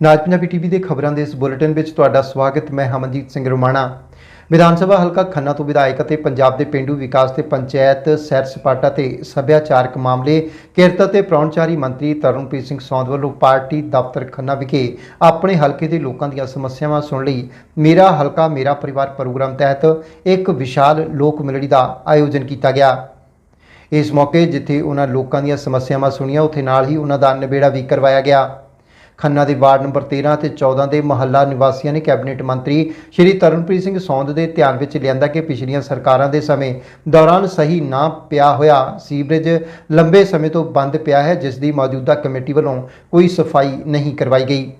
ਨਾਜ Punjabi TV ਦੇ ਖਬਰਾਂ ਦੇ ਇਸ ਬੁਲੇਟਿਨ ਵਿੱਚ ਤੁਹਾਡਾ ਸਵਾਗਤ, ਮੈਂ ਹਮਨਜੀਤ ਸਿੰਘ ਰੋਮਾਣਾ। ਵਿਧਾਨ ਸਭਾ ਹਲਕਾ ਖੰਨਾ ਤੋਂ ਵਿਧਾਇਕ ਅਤੇ ਪੰਜਾਬ ਦੇ ਪਿੰਡੂ ਵਿਕਾਸ ਤੇ ਪੰਚਾਇਤ, ਸੈਰ ਸਪਾਟਾ ਤੇ ਸੱਭਿਆਚਾਰਕ ਮਾਮਲੇ, ਕਿਰਤ ਅਤੇ ਪ੍ਰਾਹੁਣਚਾਰੀ ਮੰਤਰੀ ਤਰਨਪ੍ਰੀਤ ਸਿੰਘ ਸੌਂਦ ਵੱਲੋਂ ਪਾਰਟੀ ਦਫ਼ਤਰ ਖੰਨਾ ਵਿਖੇ ਆਪਣੇ ਹਲਕੇ ਦੇ ਲੋਕਾਂ ਦੀਆਂ ਸਮੱਸਿਆਵਾਂ ਸੁਣ ਲਈ ਮੇਰਾ ਹਲਕਾ, ਮੇਰਾ ਪਰਿਵਾਰ ਪ੍ਰੋਗਰਾਮ ਤਹਿਤ ਇੱਕ ਵਿਸ਼ਾਲ ਲੋਕ ਮਿਲਣੀ ਦਾ ਆਯੋਜਨ ਕੀਤਾ ਗਿਆ। ਇਸ ਮੌਕੇ ਜਿੱਥੇ ਉਹਨਾਂ ਲੋਕਾਂ ਦੀਆਂ ਸਮੱਸਿਆਵਾਂ ਸੁਣੀਆਂ, ਉੱਥੇ ਨਾਲ ਹੀ ਉਹਨਾਂ ਦਾ ਨਿਬੇੜਾ ਵੀ ਕਰਵਾਇਆ ਗਿਆ। ਖੰਨਾ ਦੇ ਵਾਰਡ ਨੰਬਰ 13 ਤੇ 14 ਦੇ ਮਹੱਲਾ ਨਿਵਾਸੀਆਂ ਨੇ ਕੈਬਨਿਟ ਮੰਤਰੀ ਸ਼੍ਰੀ ਤਰਨਪ੍ਰੀਤ ਸਿੰਘ ਸੌਂਦ ਦੇ ਧਿਆਨ ਵਿੱਚ ਲਿਆਂਦਾ ਕਿ ਪਿਛਲੀਆਂ ਸਰਕਾਰਾਂ ਦੇ ਸਮੇਂ ਦੌਰਾਨ ਸਹੀ ਨਾ ਪਿਆ ਹੋਇਆ ਸੀਵਰੇਜ ਲੰਬੇ ਸਮੇਂ ਤੋਂ ਬੰਦ ਪਿਆ ਹੈ, ਜਿਸ ਦੀ ਮੌਜੂਦਾ ਕਮੇਟੀ ਵੱਲੋਂ ਕੋਈ ਸਫ਼ਾਈ ਨਹੀਂ ਕਰਵਾਈ ਗਈ।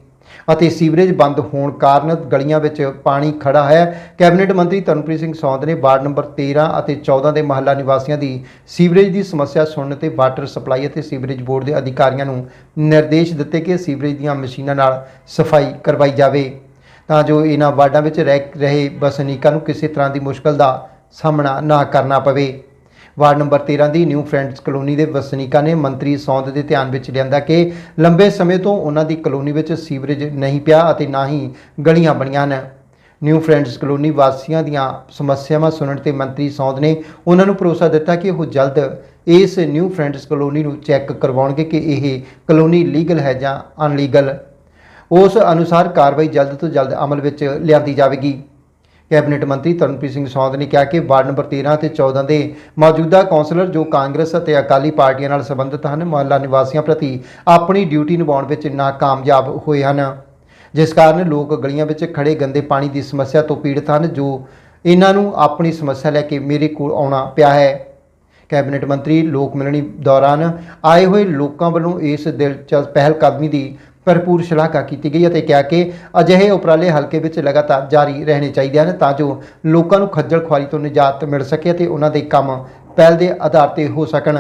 ਅਤੇ ਸੀਵਰੇਜ ਬੰਦ ਹੋਣ ਕਾਰਨ ਗਲੀਆਂ ਵਿੱਚ ਪਾਣੀ ਖੜਾ ਹੈ। ਕੈਬਨਿਟ ਮੰਤਰੀ ਤਰਨਪ੍ਰੀਤ ਸਿੰਘ ਸੌਂਦ ਨੇ ਵਾਰਡ ਨੰਬਰ 13 ਅਤੇ 14 ਦੇ ਮਹੱਲਾ ਨਿਵਾਸੀਆਂ ਦੀ ਸੀਵਰੇਜ ਦੀ ਸਮੱਸਿਆ ਸੁਣਨ ਤੇ ਵਾਟਰ ਸਪਲਾਈ ਅਤੇ ਸੀਵਰੇਜ ਬੋਰਡ ਦੇ ਅਧਿਕਾਰੀਆਂ ਨੂੰ ਨਿਰਦੇਸ਼ ਦਿੱਤੇ ਕਿ ਸੀਵਰੇਜ ਦੀਆਂ ਮਸ਼ੀਨਾਂ ਨਾਲ ਸਫ਼ਾਈ ਕਰਵਾਈ ਜਾਵੇ। ਤਾਂ ਜੋ ਇਹਨਾਂ ਵਾਰਡਾਂ ਵਿੱਚ ਰਹਿ, ਰਹੇ ਵਸਨੀਕਾਂ ਨੂੰ ਕਿਸੇ ਤਰ੍ਹਾਂ ਦੀ ਮੁਸ਼ਕਲ ਦਾ ਸਾਹਮਣਾ ਨਾ ਕਰਨਾ ਪਵੇ। ਵਾਰਡ ਨੰਬਰ 13 ਦੀ ਨਿਊ ਫਰੈਂਡਸ ਕਲੋਨੀ ਦੇ ਵਸਨੀਕਾਂ ਨੇ ਮੰਤਰੀ ਸੌਂਦ ਦੇ ਧਿਆਨ ਵਿੱਚ ਲਿਆਂਦਾ ਕਿ ਲੰਬੇ ਸਮੇਂ ਤੋਂ ਉਹਨਾਂ ਦੀ ਕਲੋਨੀ ਵਿੱਚ ਸੀਵਰੇਜ ਨਹੀਂ ਪਿਆ ਅਤੇ ਨਾ ਹੀ ਗਲੀਆਂ ਬਣੀਆਂ ਹਨ। ਨਿਊ ਫਰੈਂਡਸ ਕਲੋਨੀ ਵਾਸੀਆਂ ਦੀਆਂ ਸਮੱਸਿਆਵਾਂ ਸੁਣਨ ਤੇ ਮੰਤਰੀ ਸੌਂਦ ਨੇ ਉਹਨਾਂ ਨੂੰ ਭਰੋਸਾ ਦਿੱਤਾ ਕਿ ਉਹ ਜਲਦ ਇਸ ਨਿਊ ਫਰੈਂਡਸ ਕਲੋਨੀ ਨੂੰ ਚੈੱਕ ਕਰਵਾਉਣਗੇ ਕਿ ਇਹ ਕਲੋਨੀ ਲੀਗਲ ਹੈ ਜਾਂ ਅਨਲੀਗਲ। ਉਸ ਅਨੁਸਾਰ ਕਾਰਵਾਈ ਜਲਦ ਤੋਂ ਜਲਦ ਅਮਲ ਵਿੱਚ ਲਿਆਂਦੀ ਜਾਵੇਗੀ। ਕੈਬਨਿਟ ਮੰਤਰੀ ਤਰਨਪ੍ਰੀਤ ਸਿੰਘ ਸੌਂਦ ਨੇ ਕਿਹਾ ਕਿ ਵਾਰਡ ਨੰਬਰ 13 ਤੇ 14 ਦੇ ਮੌਜੂਦਾ ਕੌਂਸਲਰ ਜੋ ਕਾਂਗਰਸ ਅਤੇ ਅਕਾਲੀ ਪਾਰਟੀਆਂ ਨਾਲ ਸੰਬੰਧਿਤ ਹਨ, ਮੁਹੱਲਾ ਨਿਵਾਸੀਆਂ ਪ੍ਰਤੀ ਆਪਣੀ ਡਿਊਟੀ ਨਿਭਾਉਣ ਵਿੱਚ ਨਾਕਾਮਯਾਬ ਹੋਏ ਹਨ। ਜਿਸ ਕਾਰਨ ਲੋਕ ਗਲੀਆਂ ਵਿੱਚ ਖੜੇ ਗੰਦੇ ਪਾਣੀ ਦੀ ਸਮੱਸਿਆ ਤੋਂ ਪੀੜਤ ਹਨ, ਜੋ ਇਹਨਾਂ ਨੂੰ ਆਪਣੀ ਸਮੱਸਿਆ ਲੈ ਕੇ ਮੇਰੇ ਕੋਲ ਆਉਣਾ ਪਿਆ ਹੈ। ਕੈਬਨਿਟ ਮੰਤਰੀ ਲੋਕ ਮਿਲਣੀ ਦੌਰਾਨ ਆਏ ਹੋਏ ਲੋਕਾਂ ਵੱਲੋਂ ਇਸ ਦਿਲਚਸਪ ਪਹਿਲ ਕਦਮੀ ਦੀ ਭਰਪੂਰ ਸ਼ਲਾਘਾ ਕੀਤੀ ਗਈ ਅਤੇ ਕਿਹਾ ਕਿ ਅਜਿਹੇ ਉਪਰਾਲੇ ਹਲਕੇ ਵਿੱਚ ਲਗਾਤਾਰ ਜਾਰੀ ਰਹਿਣੇ ਚਾਹੀਦੇ ਹਨ ਤਾਂ ਜੋ ਲੋਕਾਂ ਨੂੰ ਖੱਜਲ ਖੁਆਰੀ ਤੋਂ ਨਿਜਾਤ ਮਿਲ ਸਕੇ ਅਤੇ ਉਹਨਾਂ ਦੇ ਕੰਮ ਪਹਿਲ ਦੇ ਆਧਾਰ ਤੇ ਹੋ ਸਕਣ।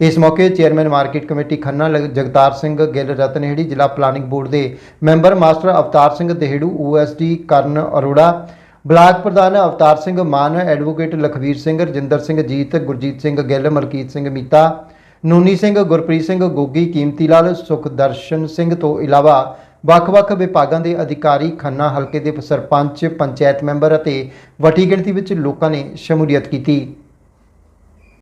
ਇਸ ਮੌਕੇ ਚੇਅਰਮੈਨ ਮਾਰਕੀਟ ਕਮੇਟੀ ਖੰਨਾ ਲ- ਜਗਤਾਰ ਸਿੰਘ ਗਿੱਲ ਰਤਨਹੇੜੀ ਜ਼ਿਲ੍ਹਾ ਪਲਾਨਿੰਗ ਬੋਰਡ ਦੇ member master Avtar Singh Dehru OSD Karan Arora, block ਪ੍ਰਧਾਨ ਅਵਤਾਰ ਸਿੰਘ ਮਾਨ, ਐਡਵੋਕੇਟ ਲਖਵੀਰ ਸਿੰਘ, ਰਜਿੰਦਰ ਸਿੰਘ ਜੀਤ, ਗੁਰਜੀਤ ਸਿੰਘ ਗਿੱਲ, ਮਲਕੀਤ ਸਿੰਘ ਮੀਤਾ ਨੂਨੀ ਸਿੰਘ, ਗੁਰਪ੍ਰੀਤ ਸਿੰਘ, ਗੋਗੀ, ਕੀਮਤੀ ਲਾਲ, ਸੁਖਦਰਸ਼ਨ ਸਿੰਘ ਤੋਂ ਇਲਾਵਾ ਵੱਖ-ਵੱਖ ਵਿਭਾਗਾਂ ਦੇ ਅਧਿਕਾਰੀ, ਖੰਨਾ ਹਲਕੇ ਦੇ ਸਰਪੰਚ, ਪੰਚਾਇਤ ਮੈਂਬਰ ਅਤੇ ਵੱਡੀ ਗਿਣਤੀ ਵਿੱਚ ਲੋਕਾਂ ਨੇ ਸ਼ਮੂਲੀਅਤ ਕੀਤੀ।